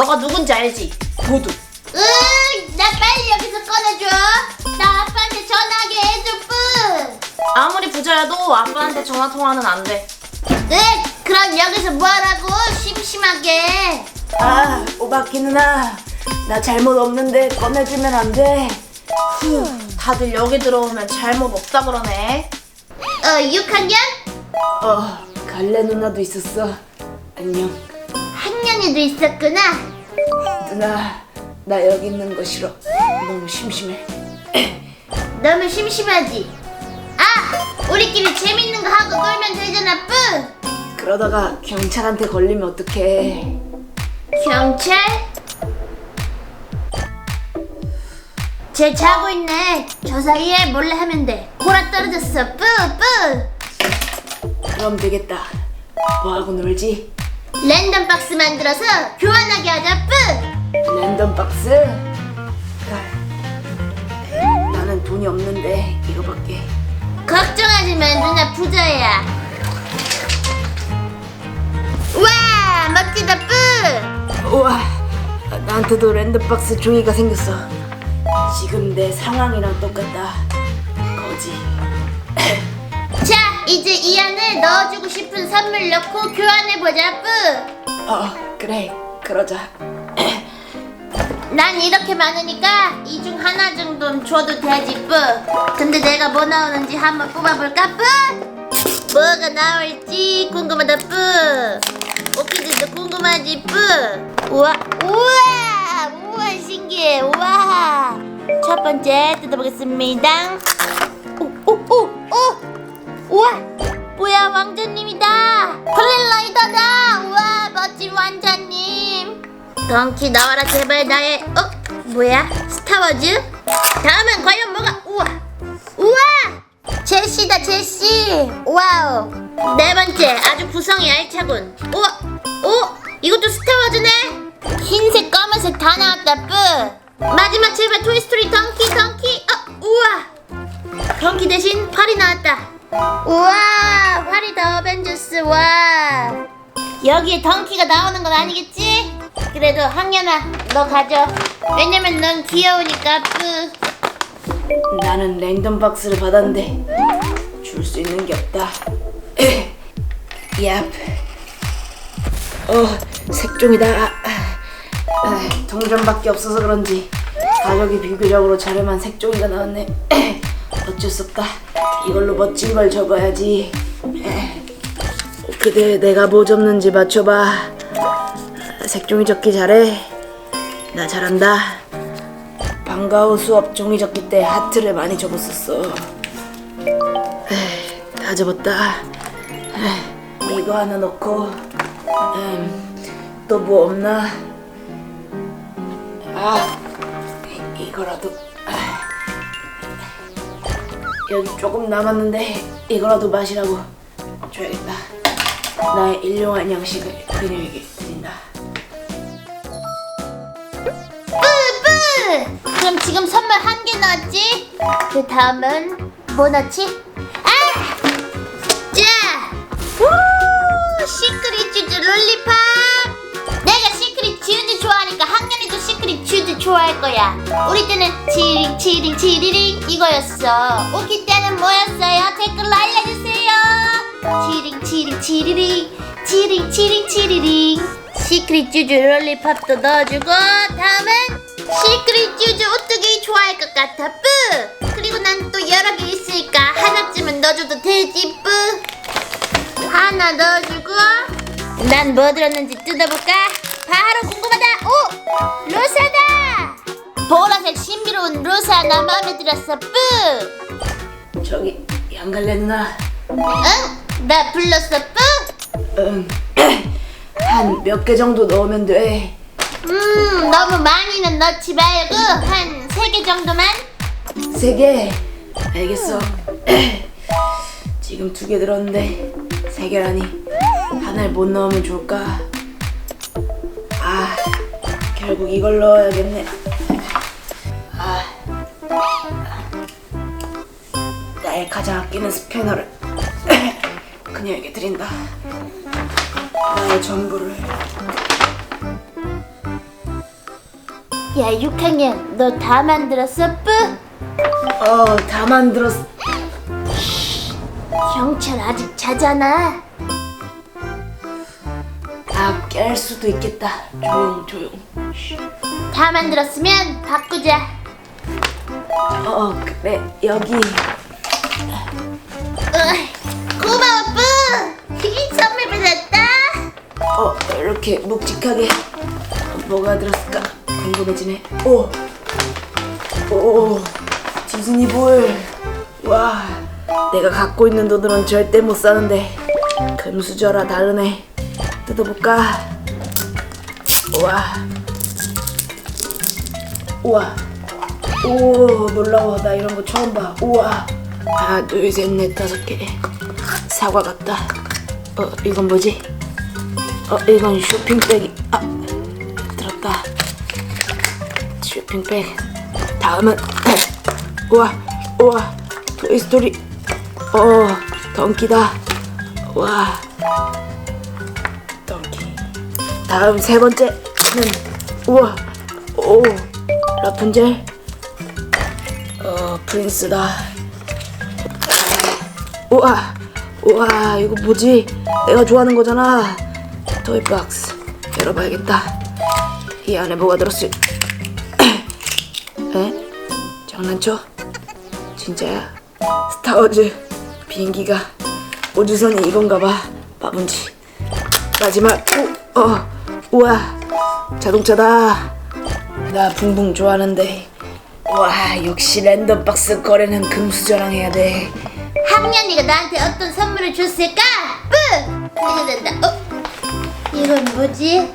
너가 누군지 알지? 도둑. 으, 나 빨리 여기서 꺼내줘. 나 아빠한테 전화하게 해줄 뿐. 아무리 부자여도 아빠한테 전화 통화는 안 돼. 네, 그럼 여기서 뭐하라고? 심심하게. 아, 오바키 누나. 나 잘못 없는데 꺼내주면 안 돼. 휴, 다들 여기 들어오면 잘못 없다 그러네. 어, 6학년? 어, 갈래 누나도 있었어. 안녕. 학년이도 있었구나. 누나, 나 여기 있는 거 싫어. 너무 심심해. 너무 심심하지? 아, 우리끼리 재밌는 거 하고 놀면 되잖아, 뿌. 그러다가 경찰한테 걸리면 어떡해. 경찰? 쟤 자고 있네. 저 사이에 몰래 하면 돼. 보라 떨어졌어, 뿌, 뿌. 그럼 되겠다. 뭐하고 놀지? 랜덤 박스 만들어서 교환하게 하자, 뿌. 랜덤 박스? 나는 돈이 없는데 이거밖에. 걱정하지 마, 누나 부자야. 와, 멋지다, 뿌. 우와, 나한테도 랜덤 박스 종이가 생겼어. 지금 내 상황이랑 똑같다. 거지. 자, 이제 이 안에 넣어주고 싶은 선물 넣고 교환해보자, 뿌. 어, 그래. 그러자. 난 이렇게 많으니까 이 중 하나 정도는 줘도 되지, 뿌. 근데 내가 뭐 나오는지 한번 뽑아볼까, 뿌? 뭐가 나올지 궁금하다, 뿌. 오키들도 궁금하지, 뿌. 우와, 우와, 우와, 신기해, 우와. 첫 번째 뜯어보겠습니다. 덩키 나와라 제발 나의 어? 뭐야? 스타워즈? 다음은 과연 뭐가? 우와! 우와! 제시다 제시! 와우! 네 번째 아주 구성이 알차군. 우와! 오! 이것도 스타워즈네? 흰색 검은색 다 나왔다 뿌! 마지막 제발 토이스토리 덩키 덩키! 어 우와! 덩키 대신 활이 나왔다. 우와! 활이 더 어벤져스 와! 여기에 덩키가 나오는 건 아니겠지? 그래도 학년아 너 가져 왜냐면 넌 귀여우니까 뿌 나는 랜덤 박스를 받았는데 줄 수 있는 게 없다. 얍. 어, 색종이다. 아, 동전밖에 없어서 그런지 가격이 비교적으로 저렴한 색종이가 나왔네. 어쩔 수 없다. 이걸로 멋진 걸 적어야지. 그대 내가 뭐 적는지 맞춰봐. 색종이 적기 잘해. 나 잘한다. 방과후 수업 종이 적기 때 하트를 많이 접었었어. 에이, 다 접었다. 에이, 이거 하나 넣고, 음, 또뭐 없나? 아, 이- 이거라도. 아. 여기 조금 남았는데 이거라도 마시라고 줘야겠다. 나의 일용할 양식을 그녀에게 드린다. 그럼 지금 선물 한 개 넣었지? 그 다음은 뭐 넣지? 아! 자! 우! 시크릿 슈즈 롤리팝 내가 시크릿 슈즈 좋아하니까 학년이도 시크릿 슈즈 좋아할 거야 우리 때는 치링 치링 치리링 이거였어 오키 때는 뭐였어요? 댓글로 알려주세요 치링 치링 치리링 치링 치링 치리링 시크릿 슈즈 롤리팝도 넣어주고 다음은 시크릿 슈즈 오뚜기 좋아할 것 같아 뿌 그리고 난 또 여러 개 있으니까 하나쯤은 넣어줘도 되지 뿌 하나 넣어주고 난 뭐 들었는지 뜯어볼까? 바로 궁금하다 오! 로사다! 보라색 신비로운 로사 나 마음에 들었어 뿌 저기 양갈래 누나. 응? 나 불렀어 뿌? 응. 한 몇 개 정도 넣으면 돼. 음 너무 많이는 넣지 말고 한 세 개 정도만 세 개. 알겠어. 지금 두 개 들었는데 세 개라니 하나를 못 넣으면 좋을까? 아, 결국 이걸 넣어야겠네. 아, 나의 가장 아끼는 스패너를 그녀에게 드린다. 나의 전부를. 야 6학년 너 다 만들었어 뿌? 어, 다 만들었어. 경찰 아직 자잖아 다 깰 수도 있겠다. 조용, 조용. 쉬. 다 만들었으면 바꾸자 어, 그래. 여기. 으이, 고마워 뿌 선물 받았다 어, 이렇게 묵직하게. 뭐가 들었을까? 궁금해지네. 오! 오! 디즈니볼. 와, 내가 갖고 있는 돈으로는 절대 못 사는데. 금수저라 다르네. 뜯어볼까? 우와. 우와. 오, 놀라워. 나 이런 거 처음 봐. 우와. 하나, 둘, 셋, 넷, 다섯 개. 사과 같다. 어, 이건 뭐지? 어, 이건 쇼핑백이. 아. 쇼핑백. 다음은. 우와, 우와. 토이스토리. 어, 덩키다. 와. 덩키. 다음 세 번째는. 우와, 오. 라푼젤. 어, 프린스다. 우와, 우와, 이거 뭐지? 내가 좋아하는 거잖아. 토이박스 열어봐야겠다. 이 안에 뭐가 들었을? 에? 장난쳐? 진짜야? 스타워즈 비행기가 우주선이 이건가 봐. 바본지. 마지막. 우, 어, 우와, 자동차다. 나 붕붕 좋아하는데. 와, 역시 랜덤박스 거래는 금수저랑 해야 돼. 학년이가 나한테 어떤 선물을 줬을까? 뿌! 기대된다 어? 이건 뭐지?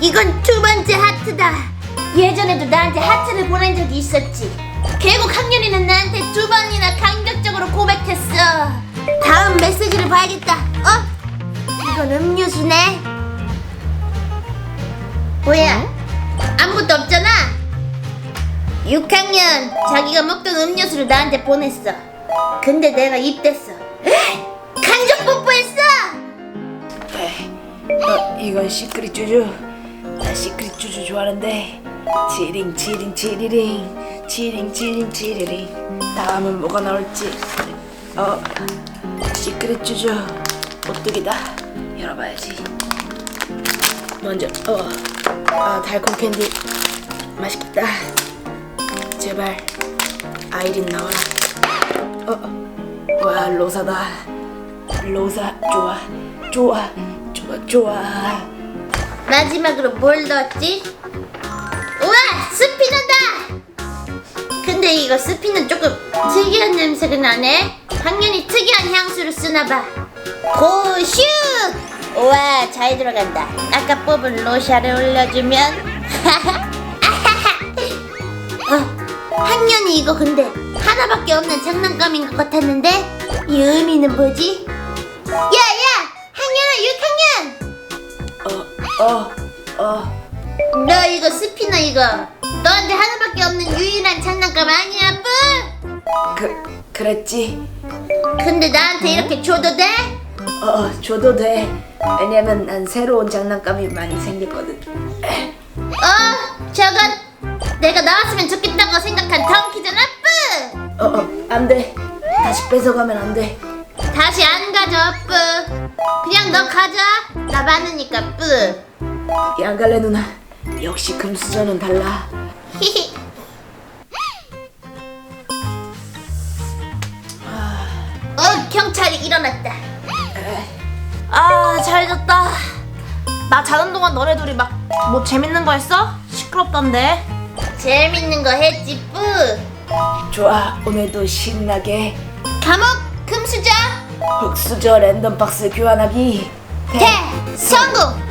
이건 두 번째 하트다. 예전에도 나한테 하트를 보낸 적이 있었지. 결국 학년이는 나한테 두 번이나 감격적으로 고백했어. 다음 메시지를 봐야겠다. 어? 이건 음료수네. 뭐야? 아무것도 없잖아. 6학년 자기가 먹던 음료수를 나한테 보냈어. 근데 내가 입댔어. 간접 뽀뽀했어! 어, 이건 시크릿 쭈쭈. 나 시크릿 쭈쭈 좋아하는데. 치링 치링 치리링 치링 치링 치리링. 다음은 뭐가 나올지. 어, 시크릿 쭈쭈. 오뚜기다. 열어봐야지. 먼저, 어, 아 달콤 캔디. 맛있겠다. 제발 아이린 나와라. 어, 와 로사다. 로사 좋아 좋아 좋아 좋아 마지막으로 뭘 넣었지? 우와 스피너다! 근데 이거 스피너 조금 특이한 냄새가 나네. 학년이 특이한 향수를 쓰나봐. 고슛 우와 잘 들어간다. 아까 뽑은 로샤를 올려주면. 어, 학년이 이거 근데 하나밖에 없는 장난감인 것 같았는데? 이 의미는 뭐지? 야 어어어 어, 너 이거 스피너 이거. 너한테 하나밖에 없는 유일한 장난감 아니야 뿌? 그 그랬지. 근데 나한테 이렇게 줘도 돼? 어 줘도 돼. 왜냐면 난 새로운 장난감이 많이 생겼거든. 어 저건 내가 나왔으면 좋겠다고 생각한 덩키잖아 뿌? 어 어 안 돼. 다시 뺏어가면 안 돼. 다시 안 가져 뿌. 그냥 너 가져. 나 많으니까 뿌 양갈래 누나 역시 금수저는 달라. 히히 어 경찰이 일어났다. 아, 잘 잤다. 나 자는 동안 너네 둘이 막 뭐 재밌는 거 했어? 시끄럽던데. 재밌는 거 했지 뿌. 좋아 오늘도 신나게. 감옥 금수저. 흑수저 랜덤박스 교환하기. 대 성공